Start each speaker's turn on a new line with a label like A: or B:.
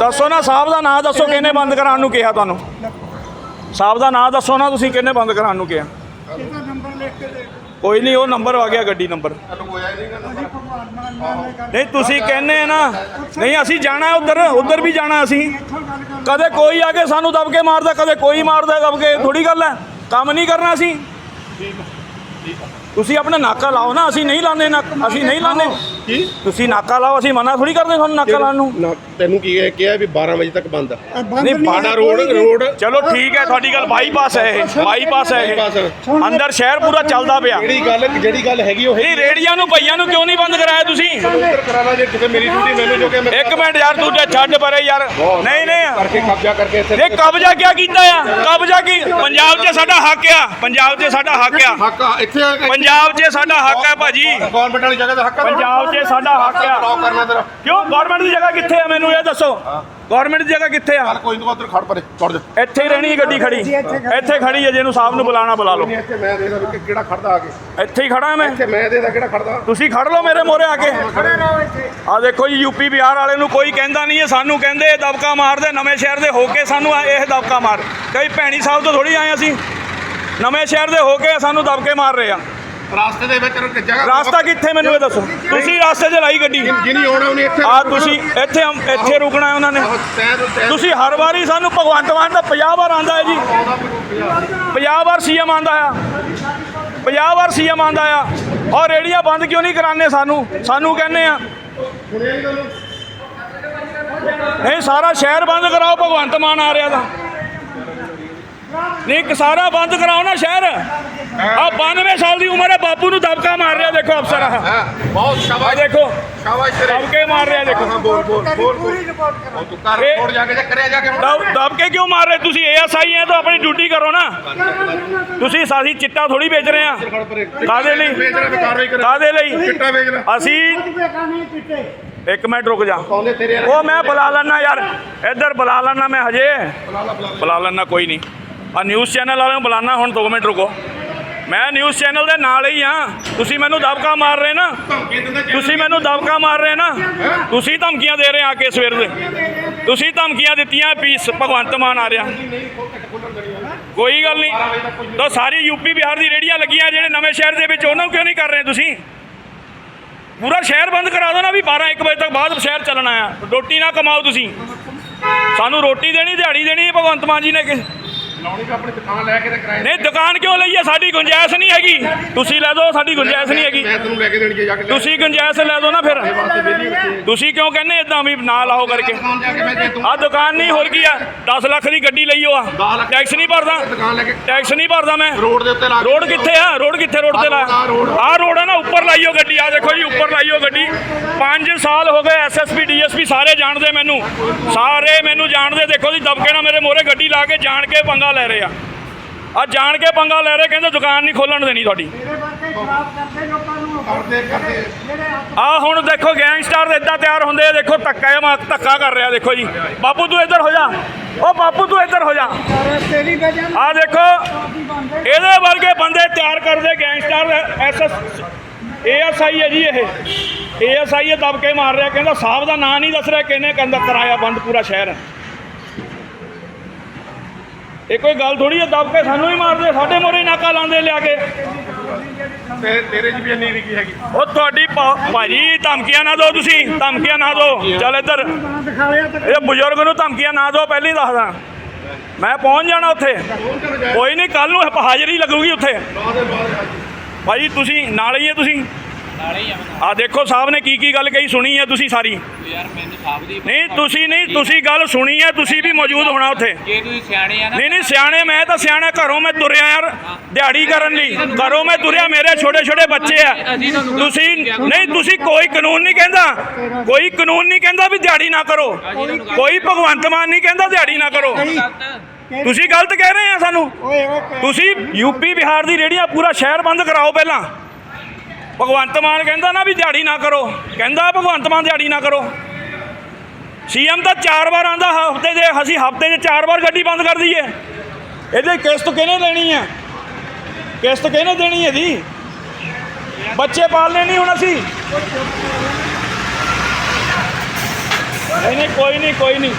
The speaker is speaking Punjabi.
A: ਦੱਸੋ ਨਾ, ਸਾਹਿਬ ਦਾ ਨਾਂ ਦੱਸੋ, ਕਿਹਨੇ ਬੰਦ ਕਰਾਉਣ ਨੂੰ ਕਿਹਾ ਤੁਹਾਨੂੰ? ਸਾਹਿਬ ਦਾ ਨਾਂ ਦੱਸੋ ਨਾ, ਤੁਸੀਂ ਕਿਹਨੇ ਬੰਦ ਕਰਾਉਣ ਨੂੰ ਕਿਹਾ?
B: ਇਹਦਾ ਨੰਬਰ ਲਿਖ ਕੇ ਦੇ
A: ਕੋਈ ਨਹੀਂ, ਉਹ ਨੰਬਰ ਆ ਗਿਆ, ਗੱਡੀ ਨੰਬਰ। ਨਹੀਂ, ਤੁਸੀਂ ਕਹਿੰਦੇ ਨਾ, ਨਹੀਂ, ਅਸੀਂ ਜਾਣਾ ਉਧਰ ਉਧਰ ਵੀ ਜਾਣਾ ਅਸੀਂ। ਕਦੇ ਕੋਈ ਆ ਕੇ ਸਾਨੂੰ ਦਬਕੇ ਮਾਰਦਾ, ਕਦੇ ਕੋਈ ਮਾਰਦਾ, ਦਬਕੇ ਥੋੜੀ ਗੱਲ ਹੈ। ਕੰਮ ਨਹੀਂ ਕਰਨਾ ਅਸੀਂ। ਤੁਸੀਂ ਆਪਣਾ ਨਾਕਾ ਲਾਓ ਨਾ ਅਸੀਂ ਨਹੀਂ ਲਾਉਂਦੇ ਨਾ ਅਸੀਂ ਨਹੀਂ ਲਾਉਂਦੇ।
C: ਕੀ?
A: ਤੁਸੀਂ ਨਾਕਾ ਲਾਓ ਅਸੀਂ ਮਨਾ ਥੋੜੀ ਕਰਦੇ ਤੁਹਾਨੂੰ ਨਾਕਾ ਲਾਉਣ ਨੂੰ।
C: ਨਾ ਤੈਨੂੰ ਕੀ ਹੈ ਕਿਹਾ ਵੀ 12 ਵਜੇ ਤੱਕ ਬੰਦ ਆ?
B: ਇਹ ਬੰਦ
A: ਨਹੀਂ,
B: ਹੈ,
C: ਰੋਡ। ਰੋਡ
A: ਚਲੋ ਠੀਕ ਹੈ ਤੁਹਾਡੀ ਗੱਲ ਬਾਈਪਾਸ ਹੈ ਇਹ ਬਾਈਪਾਸ ਹੈ। ਇਹ। ਅੰਦਰ ਸ਼ਹਿਰ ਪੂਰਾ ਚੱਲਦਾ ਪਿਆ।
C: ਜਿਹੜੀ ਗੱਲ ਜਿਹੜੀ ਗੱਲ ਹੈਗੀ ਉਹ
A: ਨਹੀਂ ਰੇੜੀਆਂ ਨੂੰ ਭਈਆਂ ਨੂੰ ਕਿਉਂ ਨਹੀਂ ਬੰਦ ਕਰਾਇਆ ਤੁਸੀਂ?
C: ਉੱਤਰ ਕਰਾਣਾ ਜੇ ਕਿਤੇ ਮੇਰੀ ਡਿਊਟੀ ਮੈਨੂੰ ਜੋ ਕਿ ਮੈਂ
A: ਇੱਕ ਮਿੰਟ ਯਾਰ ਤੇ ਛੱਡ ਪਰੇ ਯਾਰ। ਨਹੀਂ ਨਹੀਂ
C: ਕਰਕੇ ਕਬਜ਼ਾ ਕਰਕੇ ਇੱਥੇ
A: ਇਹ ਕਬਜ਼ਾ ਕਿਆ ਕੀਤਾ ਆ? ਕਬਜ਼ਾ ਕੀ? ਪੰਜਾਬ 'ਚ ਸਾਡਾ ਹੱਕ ਆ। ਪੰਜਾਬ 'ਚ ਸਾਡਾ ਹੱਕ ਆ।
C: ਹੱਕ ਆ, ਇੱਥੇ ਆ ਕੇ-
A: ਪੰਜਾਬ 'ਚ ਸਾਡਾ ਹੱਕ ਹੈ ਭਾਜੀ।
C: ਗਵਰਨਮੈਂਟ ਵਾਲੀ ਜਗ੍ਹਾ ਦਾ ਹੱਕ ਆ
A: ਪੰਜਾਬ 'ਚ ਸਾਡਾ ਹੱਕ ਆ।
C: ਬਲੌਕ ਕਰਨਾ ਤੇਰਾ
A: ਕਿਉਂ? ਗਵਰਨਮੈਂਟ ਦੀ ਜਗ੍ਹਾ ਕਿੱਥੇ ਆ ਮੈਨੂੰ ਇਹ ਦੱਸੋ? ਗਵਰਨਮੈਂਟ ਦੀ ਜਗ੍ਹਾ ਕਿੱਥੇ ਆ?
C: ਚੱਲ ਕੋਈ ਨਹੀਂ ਉੱਧਰ ਖੜ ਪਰੇ ਚੜ ਜਾ।
A: ਇੱਥੇ ਹੀ ਰਹਿਣੀ ਹੈ ਗੱਡੀ ਖੜੀ। ਇੱਥੇ ਖੜੀ। ਹੈ ਜਿਹਨੂੰ ਸਾਹਿਬ ਨੂੰ ਬੁਲਾਣਾ ਬੁਲਾ ਲਓ।
C: ਨਹੀਂ ਇੱਥੇ ਮੈਂ ਦੇਖਦਾ ਵੀ ਕਿ- ਕਿਹੜਾ ਖੜਦਾ ਆ ਕੇ।
A: ਇੱਥੇ ਹੀ ਖੜਾ ਮੈਂ।
C: ਇੱਥੇ ਮੈਂ ਦੇਖਦਾ ਕਿਹੜਾ ਖੜਦਾ।
A: ਤੁਸੀਂ ਖੜ ਲਓ ਮੇਰੇ ਮੋਰੇ ਆ ਕੇ।
B: ਖੜੇ ਰਹੋ ਇੱਥੇ।
A: ਆ ਦੇਖੋ ਜੀ ਯੂਪੀ ਬਿਹਾਰ ਵਾਲੇ ਨੂੰ ਕੋਈ ਕਹਿੰਦਾ ਨਹੀਂ ਹੈ ਸਾਨੂੰ ਕਹਿੰਦੇ ਇਹ ਦਬਕਾ ਮਾਰਦੇ ਨਵੇਂ ਸ਼ਹਿਰ ਦੇ ਹੋ ਕੇ ਸਾਨੂੰ ਆ- ਇਹ ਦਬਕਾ ਮਾਰ। ਕਈ ਭੈਣੀ ਸਾਹਿਬ ਤੋਂ ਥੋੜੀ ਆਏ ਅਸੀਂ। ਨਵੇਂ ਸ਼ਹਿਰ ਦੇ ਹੋ ਕੇ ਸਾਨੂੰ ਦਬਕੇ ਮਾਰ ਰਹੇ ਆ।
C: ਰਾਸਤੇ ਦੇ ਵਿੱਚ ਜਗ੍ਹਾ
A: ਰਾਸਤਾ ਕਿੱਥੇ ਮੈਨੂੰ ਇਹ ਦੱਸੋ? ਤੁਸੀਂ ਰਾਸਤੇ 'ਚ ਲਾਈ ਗੱਡੀ।
C: ਜਿਹਨੀ ਆਉਣਾ ਉਹਨੇ ਇੱਥੇ
A: ਆ ਤੁਸੀਂ ਇੱਥੇ ਇੱਥੇ ਰੁਕਣਾ ਹੈ ਉਹਨਾਂ ਨੇ। ਤੁਸੀਂ ਹਰ ਵਾਰੀ ਸਾਨੂੰ ਭਗਵੰਤ ਮਾਨ ਦਾ 50 ਵਾਰ ਆਂਦਾ ਹੈ ਜੀ। 50 ਵਾਰ ਸੀਐਮ ਆਂਦਾ ਆ। 50 ਵਾਰ ਸੀਐਮ ਆਂਦਾ ਆ। ਔਰ ਰੇੜੀਆਂ ਬੰਦ ਕਿਉਂ ਨਹੀਂ ਕਰਾਉਂਦੇ ਸਾਨੂੰ? ਸਾਨੂੰ ਕਹਿੰਦੇ ਆ। ਨਹੀਂ ਸਾਰਾ ਸ਼ਹਿਰ ਬੰਦ ਕਰਾਓ ਭਗਵੰਤ ਮਾਨ ਆ ਰਿਹਾ ਤਾਂ। ਨਹੀਂ ਇੱਕ ਸਾਰਾ ਬੰਦ ਕਰਾਓ ਨਾ ਸ਼ਹਿਰ। ਆ 92 ਸਾਲ ਦੀ ਉਮਰ ਹੈ ਬਾਪੂ ਨੂੰ ਦਬਕਾ ਮਾਰ ਰਿਹਾ ਦੇਖੋ ਅਫਸਰ ਆ
C: ਹਾਂ ਬਹੁਤ
A: ਆ
C: ਸ਼ਾਬਾਸ਼
A: ਦੇਖੋ
C: ਸ਼ਾਬਾਸ਼ ਤੇਰੇ।
A: ਦਬਕੇ ਮਾਰ ਰਿਹਾ ਦੇਖੋ।
C: ਹਾਂ ਬੋਲ ਬੋਲ ਬੋਲ
B: ਪੂਰੀ ਰਿਪੋਰਟ ਕਰੋ।
C: ਤੂੰ ਕਰ ਜਾ ਕੇ ਕਰਿਆ ਜਾ ਕੇ
A: ਦਬ ਦਬ ਕੇ ਕਿਉਂ ਮਾਰ ਰਹੇ? ਤੁਸੀਂ ਏਐਸਆਈ ਹੈ ਤਾਂ ਆਪਣੀ ਡਿਊਟੀ ਕਰੋ ਨਾ। ਤੁਸੀਂ ਸਾਡੀ ਚਿੱਟਾ ਥੋੜੀ ਵੇਚ ਰਹੇ ਆ। ਕਾਹਦੇ ਲਈ?
C: ਵੇਚ ਰਿਹਾ ਵੀ ਕਾਰਵਾਈ ਕਰ।
A: ਕਾਦੇ ਲਈ?
C: ਚਿੱਟਾ ਵੇਚ ਲੈ।
A: ਅਸੀਂ ਇੱਕ ਮਿੰਟ ਰੁਕ ਜਾ।
C: ਕੌਂਦੇ
A: ਉਹ ਮੈਂ ਬੁਲਾ ਲੈਣਾ ਯਾਰ। ਇੱਧਰ ਬੁਲਾ ਲੈਣਾ ਮੈਂ ਹਜੇ। ਬੁਲਾ ਲੈਣਾ ਕੋਈ ਨਹੀਂ। ਆ ਨਿਊਜ਼ ਚੈਨਲ ਵਾਲਿਆਂ ਨੂੰ ਬੁਲਾਣਾ ਹੁਣ 2 ਮਿੰਟ ਰੁਕੋ। ਮੈਂ ਨਿਊਜ਼ ਚੈਨਲ ਦੇ ਨਾਲ ਹੀ ਆ ਤੁਸੀਂ ਮੈਨੂੰ ਦਬਕਾ ਮਾਰ ਰਹੇ ਨਾ। ਤੁਸੀਂ ਮੈਨੂੰ ਦਬਕਾ ਮਾਰ ਰਹੇ ਨਾ। ਤੁਸੀਂ ਧਮਕੀਆਂ ਦੇ ਰਹੇ ਆ ਕੇ ਸਵੇਰ ਦੇ। ਤੁਸੀਂ ਧਮਕੀਆਂ ਦਿੱਤੀਆਂ ਪੀਸ ਭਗਵੰਤ ਮਾਨ ਆ ਰਿਹਾ। ਕੋਈ ਗੱਲ ਨਹੀਂ। ਤਾਂ ਸਾਰੀ ਯੂਪੀ ਬਿਹਾਰ ਦੀ ਰੇੜੀਆਂ ਲੱਗੀਆਂ ਜਿਹੜੇ ਨਵੇਂ ਸ਼ਹਿਰ ਦੇ ਵਿੱਚ ਉਹਨਾਂ ਨੂੰ ਕਿਉਂ ਨਹੀਂ ਕਰ ਰਹੇ ਤੁਸੀਂ? ਪੂਰਾ ਸ਼ਹਿਰ ਬੰਦ ਕਰਾ ਦਿਓ ਨਾ ਵੀ 12 1 ਵਜੇ ਤੱਕ ਬਾਅਦ ਸ਼ਹਿਰ ਚੱਲਣਾ ਆ। ਰੋਟੀ ਨਾ ਕਮਾਓ ਤੁਸੀਂ। ਸਾਨੂੰ ਰੋਟੀ ਦੇਣੀ ਦਿਹਾੜੀ ਦੇਣੀ ਭਗਵੰਤ ਮਾਨ ਜੀ ਨੇ ਕਿ
C: ਲਾਉਣੀ ਤਾਂ ਆਪਣੀ ਦੁਕਾਨ ਲੈ ਕੇ ਤੇ ਕਿਰਾਏ
A: ਨਹੀਂ ਦੁਕਾਨ ਕਿਉਂ ਲਈ ਹੈ? ਸਾਡੀ ਗੁੰਜਾਇਸ਼ ਨਹੀਂ ਹੈਗੀ। ਤੁਸੀਂ ਲੈ ਦਿਓ ਸਾਡੀ ਗੁੰਜਾਇਸ਼ ਨਹੀਂ ਹੈਗੀ।
C: ਮੈਂ ਲੈ ਕੇ ਦੇਣੀ ਜੇ ਜਾ ਕੇ ਲੈ।
A: ਤੁਸੀਂ ਗੁੰਜਾਇਸ਼ ਲੈ ਦਿਓ ਨਾ ਫਿਰ।
C: ਵਾਸਤੇ ਵਿਹਲੀ ਬੱਚੇ
A: ਤੁਸੀਂ ਕਿਉਂ ਕਹਿੰਦੇ ਇਦਾਂ ਵੀ ਨਾ ਲਾਓ ਕਰਕੇ?
C: ਦੁਕਾਨ ਜਾ ਕੇ ਮੈਂ ਦੇ ਤੂੰ
A: ਆ ਦੁਕਾਨ ਨਹੀਂ ਹੋਰ ਕੀ ਆ? 10 ਲੱਖ ਦੀ ਗੱਡੀ ਲਈ ਉਹ ਆ।
C: 10 ਲੱਖ
A: ਟੈਕਸ ਨਹੀਂ ਭਰਦਾ।
C: ਦੁਕਾਨ ਲੈ ਕੇ
A: ਟੈਕਸ ਨਹੀਂ ਭਰਦਾ ਮੈਂ।
C: ਰੋਡ ਦੇ ਉੱਤੇ ਲਾ ਕੇ
A: ਰੋਡ ਕਿੱਥੇ ਆ? ਰੋਡ ਕਿੱਥੇ ਰੋਡ ਤੇ ਲਾ?
C: ਆਹ ਰੋਡ।
A: ਲਾਈਓ ਗੱਡੀ ਆ ਦੇਖੋ ਜੀ ਉੱਪਰ ਲਾਈਓ ਗੱਡੀ। 5 ਸਾਲ ਹੋ ਗਏ ਐਸਐਸਪੀ ਡੀਐਸਪੀ ਸਾਰੇ ਜਾਣਦੇ ਮੈਨੂੰ। ਸਾਰੇ ਮੈਨੂੰ ਜਾਣਦੇ। ਦੇਖੋ ਜੀ ਦਬਕੇ ਨਾਲ ਮੇਰੇ ਮੋਹਰੇ ਗੱਡੀ ਲਾ ਕੇ ਜਾਣ ਕੇ ਪੰਗਾ ਲੈ ਰਹੇ ਆ। ਆ ਜਾਣ ਕੇ ਪੰਗਾ ਲੈ ਰਹੇ ਕਹਿੰਦੇ ਦੁਕਾਨ ਨਹੀਂ ਖੋਲਣ ਦੇਣੀ ਤੁਹਾਡੀ।
B: ਮੇਰੇ ਵਰਗੇ ਖਰਾਬ ਕਰਦੇ ਲੋਕਾਂ ਨੂੰ।
C: ਕਰਦੇ ਕਰਦੇ।
B: ਜਿਹੜੇ ਹੱਥ
A: ਆ ਹੁਣ ਦੇਖੋ ਗੈਂਗਸਟਰ ਇਦਾਂ ਤਿਆਰ ਹੁੰਦੇ ਆ। ਦੇਖੋ ਧੱਕਾ ਮਾ ਧੱਕਾ ਕਰ ਰਿਹਾ ਦੇਖੋ ਜੀ। ਬਾਪੂ ਤੂੰ ਇੱਧਰ ਹੋ ਜਾ। ਉਹ ਬਾਪੂ ਤੂੰ ਇੱਧਰ ਹੋ ਜਾ। ਆ ਦੇਖੋ ਇਹਦੇ ਵਰਗੇ ਬੰਦੇ ਤਿਆਰ ਕਰਦੇ ਗੈਂਗਸਟਰ ਐਸਐਸ ਏਐਸਆਈ ਹੈ ਜੀ ਇਹ। ਏਐਸਆਈ ਇਹ ਦਬਕੇ ਮਾਰ ਰਿਹਾ ਕਹਿੰਦਾ ਸਾਹਿਬ ਦਾ ਨਾਂ ਨਹੀਂ ਦੱਸ ਰਿਹਾ ਕਿਹਨੇ ਕਹਿੰਦਾ ਕਰਾਇਆ ਬੰਦ ਪੂਰਾ ਸ਼ਹਿਰ। ਇਹ ਕੋਈ ਗੱਲ ਥੋੜੀ ਹੈ ਦਬਕੇ ਸਾਨੂੰ ਹੀ ਮਾਰਦੇ ਸਾਡੇ ਮੋਰੇ ਨਾਕਾ ਲਾਉਂਦੇ ਲਿਆ ਕੇ।
C: ਤੇਰੇ ਚ ਵੀ ਇੰਨੀ ਰਿਕੀ ਹੈਗੀ?
A: ਉਹ ਤੁਹਾਡੀ ਭਾਜੀ ਧਮਕੀਆਂ ਨਾ ਦਿਓ ਤੁਸੀਂ ਧਮਕੀਆਂ ਨਾ ਦਿਓ। ਚੱਲ ਇੱਧਰ। ਇਹ ਬਜ਼ੁਰਗ ਨੂੰ ਧਮਕੀਆਂ ਨਾ ਦਿਓ ਪਹਿਲਾਂ ਦੱਸਦਾ। ਮੈਂ ਪਹੁੰਚ ਜਾਣਾ ਉੱਥੇ। ਕੋਈ ਨਹੀਂ ਕੱਲ ਨੂੰ ਹਾਜ਼ਰੀ ਲੱਗੂਗੀ ਉੱਥੇ। ਭਾਜੀ ਤੁਸੀਂ ਨਾਲ ਹੀ ਹੈ ਤੁਸੀਂ? ਆ ਦੇਖੋ ਸਾਹਿਬ ਨੇ ਕੀ ਕੀ ਗੱਲ ਕਹੀ ਸੁਣੀ ਹੈ ਤੁਸੀਂ ਸਾਰੀ?
D: ਯਾਰ ਮੈਨੂੰ ਸਾਹਿਬ ਦੀ
A: ਨਹੀਂ ਤੁਸੀਂ ਨਹੀਂ ਤੁਸੀਂ ਗੱਲ ਸੁਣੀ ਹੈ ਤੁਸੀਂ ਵੀ ਮੌਜੂਦ ਹੋਣਾ ਉੱਥੇ।
D: ਜੇ ਤੁਸੀਂ ਸਿਆਣੇ ਆ ਨਾ
A: ਨਹੀਂ ਨਹੀਂ ਸਿਆਣੇ ਮੈਂ ਤਾਂ ਸਿਆਣਾ ਘਰੋਂ ਮੈਂ ਤੁਰਿਆ ਯਾਰ। ਦਿਹਾੜੀ ਕਰਨ ਲਈ। ਘਰੋਂ ਮੈਂ ਤੁਰਿਆ, ਮੇਰੇ ਛੋਟੇ ਛੋਟੇ ਬੱਚੇ ਆ। ਤੁਸੀਂ ਨਹੀਂ, ਤੁਸੀਂ ਕੋਈ ਕਾਨੂੰਨ ਨਹੀਂ ਕਹਿੰਦਾ। ਕੋਈ ਕਾਨੂੰਨ ਨਹੀਂ ਕਹਿੰਦਾ ਵੀ ਦਿਹਾੜੀ ਨਾ ਕਰੋ। ਕੋਈ ਭਗਵੰਤ ਮਾਨ ਨਹੀਂ ਕਹਿੰਦਾ ਦਿਹਾੜੀ ਨਾ ਕਰੋ। ਤੁਸੀਂ ਗਲਤ ਕਹਿ ਰਹੇ ਆ ਸਾਨੂੰ। ਤੁਸੀਂ ਯੂਪੀ ਬਿਹਾਰ ਦੀ ਰੇੜੀਆਂ ਪੂਰਾ ਸ਼ਹਿਰ ਬੰਦ ਕਰਾਓ ਪਹਿਲਾਂ। ਭਗਵੰਤ ਮਾਨ ਕਹਿੰਦਾ ਨਾ ਵੀ ਦਿਹਾੜੀ ਨਾ ਕਰੋ। ਕਹਿੰਦਾ ਭਗਵੰਤ ਮਾਨ ਦਿਹਾੜੀ ਨਾ ਕਰੋ। ਸੀਐਮ ਤਾਂ ਚਾਰ ਵਾਰ ਆਂਦਾ, ਹਫ਼ਤੇ ਦੇ, ਅਸੀਂ ਹਫ਼ਤੇ 'ਚ ਚਾਰ ਵਾਰ ਗੱਡੀ ਬੰਦ ਕਰ ਦਈਏ। ਇਹਦੇ ਕਿਸ਼ਤ ਕਿਹਨੇ ਲੈਣੀ ਹੈ ਕਿਸ਼ਤ ਕਿਹਨੇ ਦੇਣੀ ਹੈ ਜੀ? ਬੱਚੇ ਪਾਲਨੇ ਨਹੀਂ ਹੁਣ ਅਸੀਂ। ਨਹੀਂ ਨਹੀਂ, ਕੋਈ ਨਹੀਂ ਕੋਈ ਨਹੀਂ।